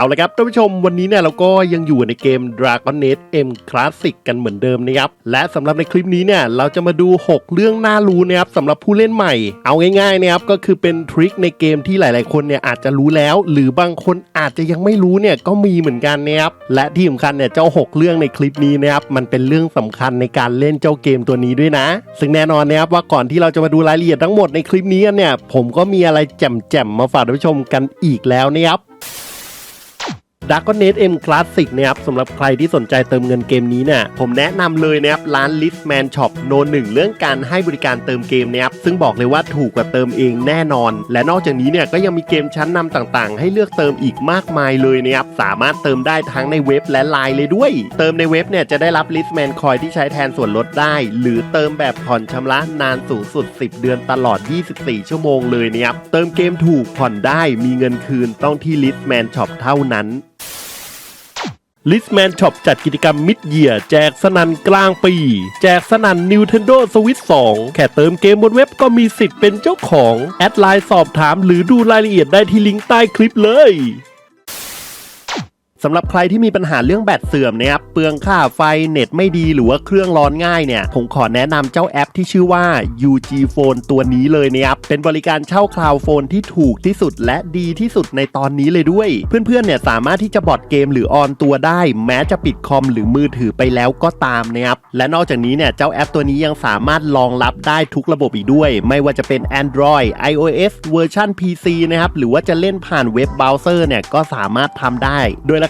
เอาละครับท่านผู้ชมวันนี้เนี่ยเราก็ยังอยู่ในเกม Dragon Age M Classic กันเหมือนเดิมนะครับและสำหรับในคลิปนี้เนี่ยเราจะมาดู 6 เรื่องน่ารู้นะครับสำหรับผู้เล่นใหม่ เอาง่ายๆนะครับก็คือเป็นทริคในเกมที่หลายๆคนเนี่ยอาจจะรู้แล้ว หรือบางคนอาจจะยังไม่รู้เนี่ยก็มีเหมือนกันนะครับและที่สำคัญเนี่ยเจ้า 6 เรื่องในคลิปนี้นะครับมันเป็นเรื่องสำคัญในการเล่นเจ้าเกมตัวนี้ด้วยนะ ซึ่งแน่นอนนะครับว่าก่อนที่เราจะมาดูรายละเอียดทั้งหมดในคลิปนี้กันเนี่ยผมก็มีอะไรแจ่มๆมาฝากท่านผู้ชมกันอีกแล้วนะครับ d a r k n e t M Classic นะครับสำหรับใครที่สนใจเติมเงินเกมนี้เนี่ยผมแนะนำเลยนะครับร้าน Listman Shop โนหนึ่งเรื่องการให้บริการเติมเกมนะครับซึ่งบอกเลยว่าถูกกว่าเติมเองแน่นอน และนอกจากนี้เนี่ยก็ยังมีเกมชั้นนำต่างๆ ให้เลือกเติมอีกมากมายเลยนะครับสามารถเติมได้ทั้งในเว็บและไลน์เลยด้วย เติมในเว็บเนี่ยจะได้รับ Listman Coin ที่ใช้แทนส่วนลดได้ หรือเติมแบบผ่อนชำระนานสูงสุด 10 เดือนตลอด 24 ชั่วโมงเลยนะครับเติมเกมถูกผ่อนได้มีเงินคืนต้องที่ Listman Shop เท่านั้น ลิสแมนช็อปจัดกิจกรรมมิดเยียแจกสนันกลางปี แจกสนัน Nintendo Switch 2 แค่เติมเกมบนเว็บก็มีสิทธิ์เป็นเจ้าของ แอดไลน์สอบถามหรือดูรายละเอียดได้ที่ลิงก์ใต้คลิปเลย สำหรับใครที่มีปัญหาเรื่องแบตเสื่อมนะครับเปลืองค่าไฟเน็ตไม่ดีหรือว่าเครื่องร้อนง่ายเนี่ยผมขอแนะนำเจ้าแอปที่ชื่อว่า UG Phone ตัวนี้เลยนะครับเป็นบริการเช่าคลาวด์โฟนที่ถูกที่สุดและดีที่สุดในตอนนี้เลยด้วย เพื่อนๆเนี่ยสามารถที่จะบอดเกมหรือออนตัวได้ แม้จะปิดคอมหรือมือถือไปแล้วก็ตามนะครับและนอกจากนี้เนี่ยเจ้าแอปตัวนี้ยังสามารถรองรับได้ทุกระบบอีกด้วย ไม่ว่าจะเป็น Android iOS เวอร์ชัน PC นะครับหรือว่าจะเล่นผ่านเว็บเบราว์เซอร์เนี่ยก็สามารถทำได้โดยรา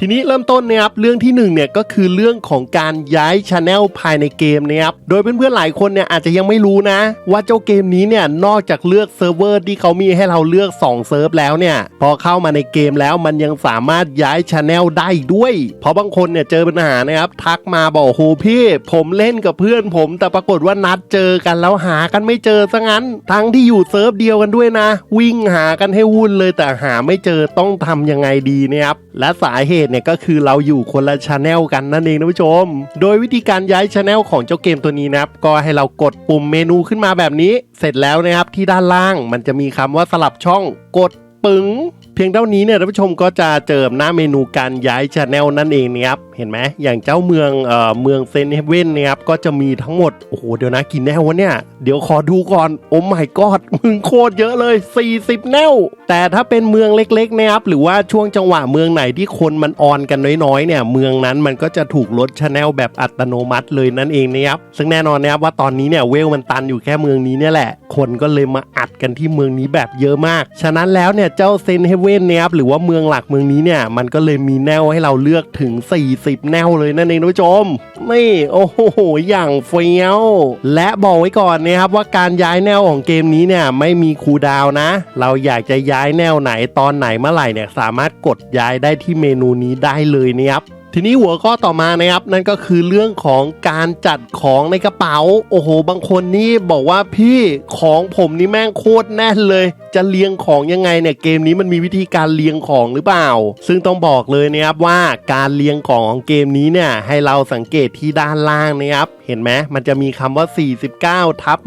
ทีนี้เริ่มต้นนะครับเรื่องที่หนึ่งเนี่ยก็คือเรื่องของการย้ายช anel ภายในเกมนะครับโดยเพื่อนๆหลายคนเนี่ยอาจจะยังไม่รู้นะ ว่าเจ้าเกมนี้เนี่ยนอกจากเลือกเซิร์ฟเวอร์ที่เขามีให้เราเลือก 2 เซิร์ฟแล้วเนี่ยพอเข้ามาในเกมแล้วมันยังสามารถย้ายช anel ได้ด้วย เพราะบางคนเนี่ยเจอปัญหานะครับทักมาบอกโหพี่ ผมเล่นกับเพื่อนผม แต่ปรากฏว่านัดเจอกันแล้วหากันไม่เจอซะงั้น ทั้งที่อยู่เซิร์ฟเดียวกันด้วยนะ วิ่งหากันให้วุ่นเลยแต่หาไม่เจอต้องทำยังไงดีนะครับและสาเหตุเนี่ยก็คือเราอยู่คนละชาแนลกันนั่นเองนะผู้ชม โดยวิธีการย้ายชาแนลของเจ้าเกมตัวนี้นะครับ ก็ให้เรากดปุ่มเมนูขึ้นมาแบบนี้ เสร็จแล้วนะครับที่ด้านล่างมันจะมีคำว่าสลับช่องกดปึ๋ง เพียงเท่านี้เนี่ยท่านผู้ชมก็จะเจอหน้าเมนูการย้ายช anel นั่นเองนะครับเห็นไหมอย่างเจ้าเมืองเอ่อเมืองเซนเฮเว่นเนี่ยครับก็จะมีทั้งหมด โอ้โห เดี๋ยวนะกี่แนววะเนี่ย เดี๋ยวขอดูก่อน โอ้ my god มึงโคตรเยอะเลย 40 แนว แต่ถ้าเป็นเมืองเล็กๆนะครับหรือว่าช่วงจังหวะเมืองไหนที่คนมันออนกันน้อยๆเนี่ยเมืองนั้นมันก็จะถูกลดช anel แบบอัตโนมัติเลยนั่นเองนะครับซึ่งแน่นอนนะครับว่าตอนนี้เนี่ยเวลมันตันอยู่แค่เมืองนี้เนี่ยแหละ คนก็เลยมาอัดกันที่เมืองนี้แบบเยอะมาก ฉะนั้นแล้วเนี่ยเจ้าเซนเฮเว่นเนี่ยครับหรือว่าเมืองหลักเมืองนี้เนี่ย มันก็เลยมีแนวให้เราเลือกถึง 40 แนวเลยนั่นเองท่านผู้ชม นี่ โอ้โห อย่างเฟี้ยว และบอกไว้ก่อนนะครับว่าการย้ายแนวของเกมนี้เนี่ยไม่มีคูดาวน์นะเราอยากจะย้ายแนวไหนตอนไหนเมื่อไหร่เนี่ยสามารถกดย้ายได้ที่เมนูนี้ได้เลยนะครับ ทีนี้หัวข้อต่อมานะครับนั่นก็คือเรื่องของการจัดของในกระเป๋า โอ้โห บางคนนี่บอกว่าพี่ของผมนี่แม่งโคตรแน่นเลย จะเรียงของยังไงเนี่ยเกมนี้มันมีวิธีการเรียงของหรือเปล่า ซึ่งต้องบอกเลยนะครับว่าการเรียงของของเกมนี้เนี่ยให้เราสังเกตที่ด้านล่างนะครับเห็นไหมมันจะมีคำว่า 49 ทับ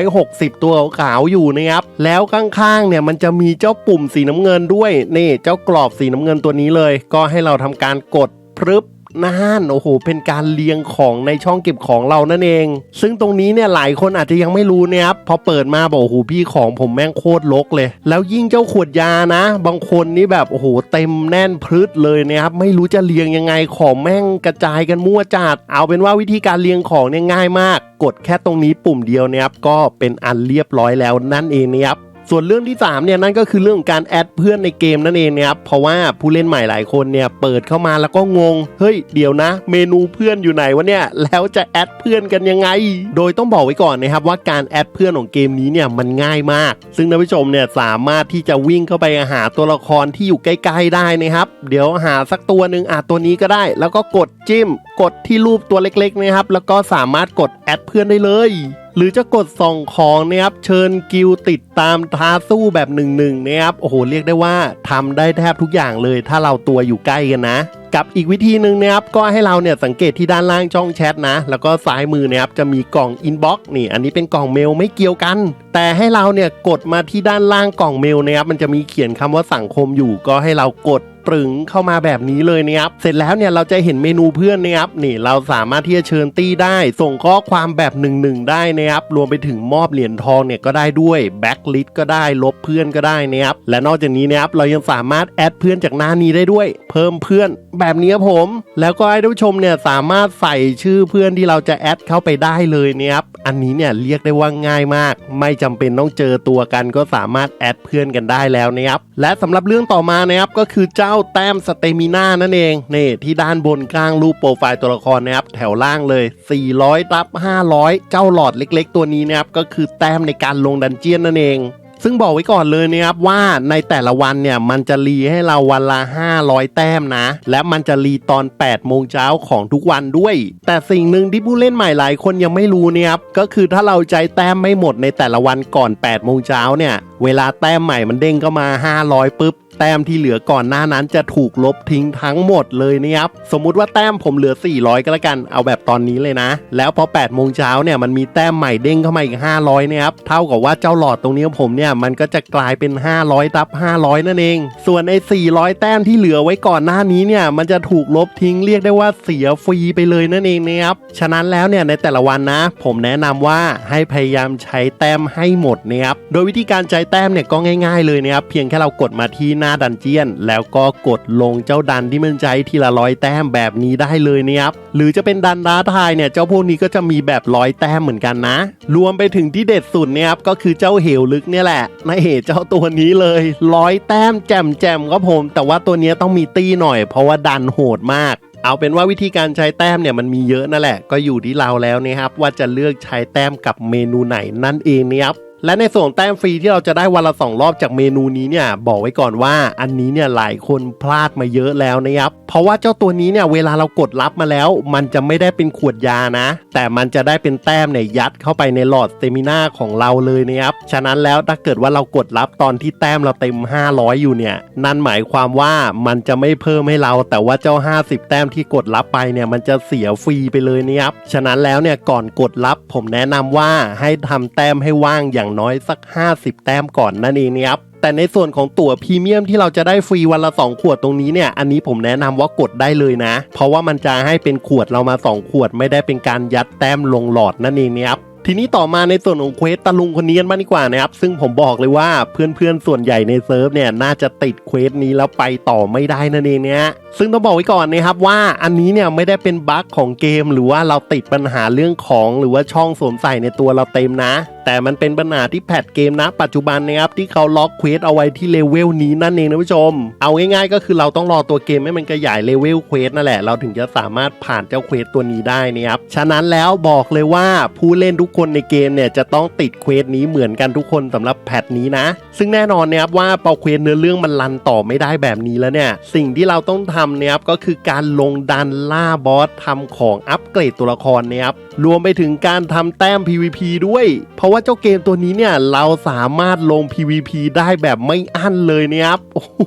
160 ตัวขาวอยู่นะครับ แล้วข้างๆ เนี่ยมันจะมีเจ้าปุ่มสีน้ำเงินด้วย นี่เจ้ากรอบสีน้ำเงินตัวนี้เลย ก็ให้เราทำการกด พรึบน่านโอ้โห เป็นการเรียงของในช่องเก็บของเรานั่นเอง ซึ่งตรงนี้เนี่ยหลายคนอาจจะยังไม่รู้นะครับพอเปิดมาบอกโอ้โหพี่ของผมแม่งโคตรลกเลย แล้วยิ่งเจ้าขวดยานะ บางคนนี่แบบโอ้โหเต็มแน่นพรึดเลยนะครับไม่รู้จะเรียงยังไงของแม่งกระจายกันมั่วจัดเอาเป็นว่าวิธีการเรียงของเนี่ยง่ายมาก กดแค่ตรงนี้ปุ่มเดียวนะครับก็เป็นอันเรียบร้อยแล้วนั่นเองนะครับ ส่วนเรื่องที่3เนี่ยนั่นก็คือเรื่องของการแอดเพื่อนในเกมนั่นเองนะครับเพราะว่าผู้เล่นใหม่หลายคนเนี่ยเปิดเข้ามาแล้วก็งง เฮ้ยเดี๋ยวนะ เมนูเพื่อนอยู่ไหนวะเนี่ยแล้วจะแอดเพื่อนกันยังไง โดยต้องบอกไว้ก่อนนะครับว่าการแอดเพื่อนของเกมนี้เนี่ยมันง่ายมาก ซึ่งท่านผู้ชมเนี่ยสามารถที่จะวิ่งเข้าไปหาตัวละครที่อยู่ใกล้ๆได้นะครับ เดี๋ยวหาสักตัวหนึ่งอาตัวนี้ก็ได้ แล้วก็กดจิ้ม กดที่รูปตัวเล็กๆนะครับแล้วก็สามารถกดแอดเพื่อนได้เลย หรือจะกดส่องของนะครับเชิญกิลติดตามท้าสู้แบบหนึ่งหนึ่งนะครับโอ้โหเรียกได้ว่าทำได้แทบทุกอย่างเลย ถ้าเราตัวอยู่ใกล้กันนะกับอีกวิธีหนึ่งนะครับก็ให้เราเนี่ยสังเกตที่ด้านล่างช่องแชทนะ แล้วก็ซ้ายมือนะครับจะมีกล่องอินบ็อกซ์นี่อันนี้เป็นกล่องเมลไม่เกี่ยวกัน แต่ให้เราเนี่ยกดมาที่ด้านล่างกล่องเมลนะครับมันจะมีเขียนคำว่าสังคมอยู่ก็ให้เรากด ปรึงเข้ามาแบบนี้เลยนะครับเสร็จแล้วเนี่ยเราจะเห็นเมนูเพื่อนนะครับนี่เราสามารถที่จะเชิญตี้ได้ ส่งข้อความแบบหนึ่งหนึ่งได้นะครับรวมไปถึงมอบเหรียญทองเนี่ยก็ได้ด้วยแบ็กลิสก็ได้ลบเพื่อนก็ได้นะครับและนอกจากนี้นะครับเรายังสามารถแอดเพื่อนจากหน้านี้ได้ด้วย เพิ่มเพื่อนแบบนี้ครับผม แล้วก็ให้ท่านผู้ชมเนี่ยสามารถใส่ชื่อเพื่อนที่เราจะแอดเข้าไปได้เลยนะครับอันนี้เนี่ยเรียกได้ว่าง่ายมาก ไม่จำเป็นต้องเจอตัวกันก็สามารถแอดเพื่อนกันได้แล้วนะครับและสำหรับเรื่องต่อมานะครับก็คือเจ้าาแต้มสเตมิน่านั่นเองนี่ที่ด้านบนกลางรูปโปรไฟล์ตัวละครนะครับแถวล่างเลย 400รับ 500 เจ้าหลอดเล็ก ๆ ตัวนี้นะครับก็คือแต้มในการลงดันเจียนนั่นเองซึ่งบอกไว้ก่อนเลยนะครับว่าในแต่ละวันเนี่ยมันจะรีให้เราวันละ 500 แต้มนะ และมันจะรีตอน 8 โมงเช้าของทุกวันด้วย แต่สิ่งหนึ่งที่ผู้เล่นใหม่หลายคนยังไม่รู้เนี่ยครับก็คือถ้าเราใจแต้มไม่หมดในแต่ละวันก่อน 8 โมงเช้าเนี่ย เวลาแต้มใหม่มันเด้งเข้ามา 500ปุ๊บ แต้มที่เหลือก่อนหน้านั้นจะถูกลบทิ้งทั้งหมดเลยนะครับ สมมุติว่าแต้มผมเหลือ 400 ก็แล้วกัน เอาแบบตอนนี้เลยนะ แล้วพอ8โมงเช้าเนี่ยมันมีแต้มใหม่เด้งเข้ามาอีก 500เนี่ยครับ เท่ากับว่าเจ้าหลอดตรงนี้ผมเนี่ยมันก็จะกลายเป็น 500รับ500 นั่นเอง ส่วนใน400 แต้มที่เหลือไว้ก่อนหน้านี้เนี่ยมันจะถูกลบทิ้งเรียกได้ว่าเสียฟรีไปเลยนั่นเองนะครับ ฉะนั้นแล้วเนี่ยในแต่ละวันนะ ผมแนะนำว่าให้พยายามใช้แต้มให้หมดนะครับ โดยวิธีการใช้แต้มเนี่ยก็ง่าย ๆเลยนะครับ เพียงแค่เรากดมาที่หน้าดันเจียน แล้วก็กดลงเจ้าดันที่มันใช้ทีละร้อยแต้มแบบนี้ได้เลยนะครับหรือจะเป็นดันดาทายเนี่ยเจ้าพวกนี้ก็จะมีแบบร้อยแต้มเหมือนกันนะ รวมไปถึงที่เด็ดสุดเนี่ยครับก็คือเจ้าเหวลึกเนี่ยแหละในายเหเจ้าตัวนี้เลยร้อยแต้มแจ่มแจ่มครับผม แต่ว่าตัวนี้ต้องมีตี้หน่อย เพราะว่าดันโหดมากเอาเป็นว่าวิธีการใช้แต้มเนี่ยมันมีเยอะนั่นแหละ ก็อยู่ที่เราแล้วนะครับว่าจะเลือกใช้แต้มกับเมนูไหนนั่นเองนะครับ และในส่วนแต้มฟรีที่เราจะได้วันละสองรอบจากเมนูนี้เนี่ยบอกไว้ก่อนว่าอันนี้เนี่ยหลายคนพลาดมาเยอะแล้วนะครับ เพราะว่าเจ้าตัวนี้เนี่ยเวลาเรากดรับมาแล้ว มันจะไม่ได้เป็นขวดยานะ แต่มันจะได้เป็นแต้มเนี่ยยัดเข้าไปในหลอดสเตมิน่าของเราเลยนะครับฉะนั้นแล้วถ้าเกิดว่าเรากดรับตอนที่แต้มเราเต็ม 500 อยู่เนี่ยนั่นหมายความว่ามันจะไม่เพิ่มให้เรา แต่ว่าเจ้า 50 แต้มที่กดรับไปเนี่ยมันจะเสียฟรีไปเลยนะครับฉะนั้นแล้วเนี่ยก่อนกดรับผมแนะนำว่าให้ทำแต้มให้ว่างอย่างน้อยสัก 50 แต้มก่อนนั่นเองนะครับแต่ในส่วนของตั๋วพรีเมียมที่เราจะได้ฟรีวันละ 2 ขวดตรงนี้เนี่ย อันนี้ผมแนะนำว่ากดได้เลยนะ เพราะว่ามันจะให้เป็นขวดเรามา 2 ขวดไม่ได้เป็นการยัดแต้มลงหลอดนั่นเองนะครับ ทีนี้ต่อมาในส่วนของเควสตะลุงคนนี้กันบ้างดีกว่านะครับ ซึ่งผมบอกเลยว่าเพื่อนๆ ส่วนใหญ่ในเซิร์ฟเนี่ยน่าจะติดเควสนี้แล้วไปต่อไม่ได้นั่นเองเนี่ยซึ่งต้องบอกไว้ก่อนนะครับว่าอันนี้เนี่ยไม่ได้เป็นบั๊กของเกม หรือว่าเราติดปัญหาเรื่องของหรือว่าช่องสวมใส่ในตัวเราเต็มนะ แต่มันเป็นปัญหาที่แพทเกมนะปัจจุบันนะครับที่เขาล็อกเควสเอาไว้ที่เลเวลนี้นั่นเองนะผู้ชม เอาง่ายๆ ก็คือเราต้องรอตัวเกมให้มันขยายเลเวลเควสนั่นแหละเราถึงจะสามารถผ่านเจ้าเควสตัวนี้ได้นะครับฉะนั้นแล้วบอกเลยว่าผู้เล่นทุกคนในเกมเนี่ยจะต้องติดเควสนี้เหมือนกันทุกคนสำหรับแพทนี้นะ ซึ่งแน่นอนนะครับว่าเปาเควสเนื้อเรื่องมันรันต่อไม่ได้แบบนี้แล้วเนี่ย สิ่งที่เราต้องทำเนี่ยครับก็คือการลงดันล่าบอสทำของอัปเกรดตัวละครเนี่ยครับรวมไปถึงการทำแต้ม PVP ด้วย เพราะว่าเจ้าเกมตัวนี้เนี่ยเราสามารถลง PVP ได้แบบไม่อั้นเลยเนี่ยครับโอ้โห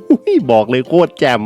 บอกเลยโคตรแจ่ม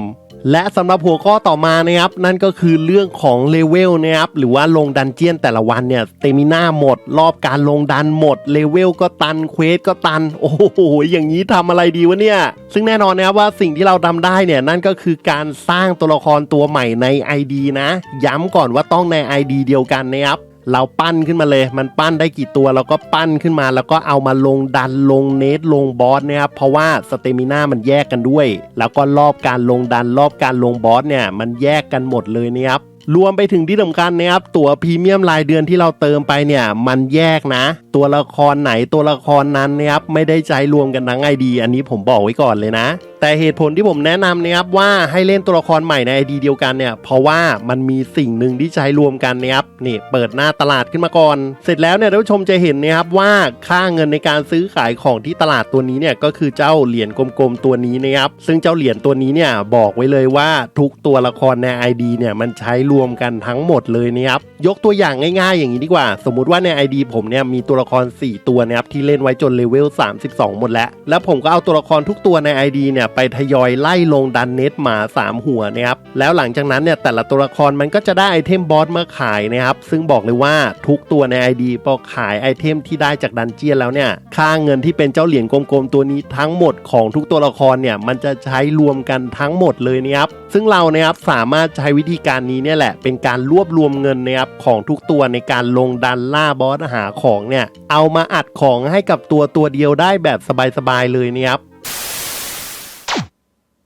และสำหรับหัวข้อต่อมานะครับนั่นก็คือเรื่องของเลเวลนะครับหรือว่าลงดันเจียนแต่ละวันเนี่ยเตมิน่าหมด รอบการลงดันหมดเลเวลก็ตันเควสก็ตัน โอ้โหอย่างนี้ทำอะไรดีวะเนี่ย ซึ่งแน่นอนนะครับว่าสิ่งที่เราทำได้เนี่ยนั่นก็คือการสร้างตัวละครตัวใหม่ใน ID นะ ย้ำก่อนว่าต้องใน ID เดียวกันนะครับ เราปั้นขึ้นมาเลย มันปั้นได้กี่ตัวเราก็ปั้นขึ้นมา แล้วก็เอามาลงดันลงเนตลงบอสเนี่ยครับเพราะว่าสเตมิน่ามันแยกกันด้วย แล้วก็รอบการลงดันรอบการลงบอสเนี่ยมันแยกกันหมดเลยนะครับ รวมไปถึงที่สำคัญนะครับตั๋วพรีเมียมรายเดือนที่เราเติมไปเนี่ย มันแยกนะ ตัวละครไหนตัวละครนั้นนะครับไม่ได้ใช้รวมกันทั้งไอดีอันนี้ผมบอกไว้ก่อนเลยนะ แต่เหตุผลที่ผมแนะนำนะครับว่าให้เล่นตัวละครใหม่ใน ID เดียวกันเนี่ย เพราะว่ามันมีสิ่งหนึ่งที่ใช้รวมกันนะครับนี่เปิดหน้าตลาดขึ้นมาก่อน เสร็จแล้วเนี่ยท่านผู้ชมจะเห็นนะครับว่าค่าเงินในการซื้อขายของที่ตลาดตัวนี้เนี่ยก็คือเจ้าเหรียญกลมๆตัวนี้นะครับซึ่งเจ้าเหรียญตัวนี้เนี่ยบอกไว้เลยว่าทุกตัวละครใน ID เนี่ยมันใช้รวมกันทั้งหมดเลยนะครับยกตัวอย่างง่ายๆ อย่างนี้ดีกว่า สมมุติว่าใน ID ผมเนี่ยมีตัวละคร 4 ตัวนะครับที่เล่นไว้จนเลเวล32 หมดแล้ว แล้วผมก็เอาตัวละครทุกตัวใน ID เนี่ยไปทยอยไล่ลงดันเน็ตหมา 3 หัวนะครับแล้วหลังจากนั้นเนี่ยแต่ละตัวละครมันก็จะได้ไอเทมบอสมาขายนะครับซึ่งบอกเลยว่าทุกตัวใน ID พอขายไอเทมที่ได้จากดันเจียนแล้วเนี่ยค่าเงินที่เป็นเจ้าเหรียญกลมๆตัวนี้ทั้งหมดของทุกตัวละครเนี่ยมันจะใช้รวมกันทั้งหมดเลยนะครับซึ่งเรานะครับสามารถใช้วิธีการนี้เนี่ยแหละเป็นการรวบรวมเงินนะครับของทุกตัวในการลงดันล่าบอสหาของเนี่ยเอามาอัดของให้กับตัวตัวเดียวได้แบบสบายๆเลยนะครับ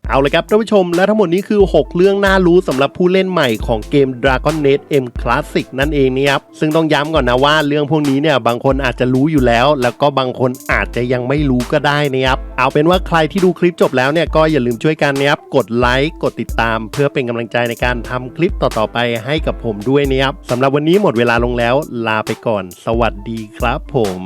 เอาเลยครับท่านผู้ชมและทั้งหมดนี้คือ 6 เรื่องน่ารู้สำหรับผู้เล่นใหม่ของเกม Dragon Net M Classic นั่นเองนะครับซึ่งต้องย้ำก่อนนะว่าเรื่องพวกนี้เนี่ยบางคนอาจจะรู้อยู่แล้ว แล้วก็บางคนอาจจะยังไม่รู้ก็ได้นะครับเอาเป็นว่าใครที่ดูคลิปจบแล้วเนี่ยก็อย่าลืมช่วยกันนะครับกดไลค์กดติดตาม เพื่อเป็นกำลังใจในการทำคลิปต่อๆไปให้กับผมด้วยนะครับสำหรับวันนี้หมดเวลาลงแล้ว ลาไปก่อน สวัสดีครับผม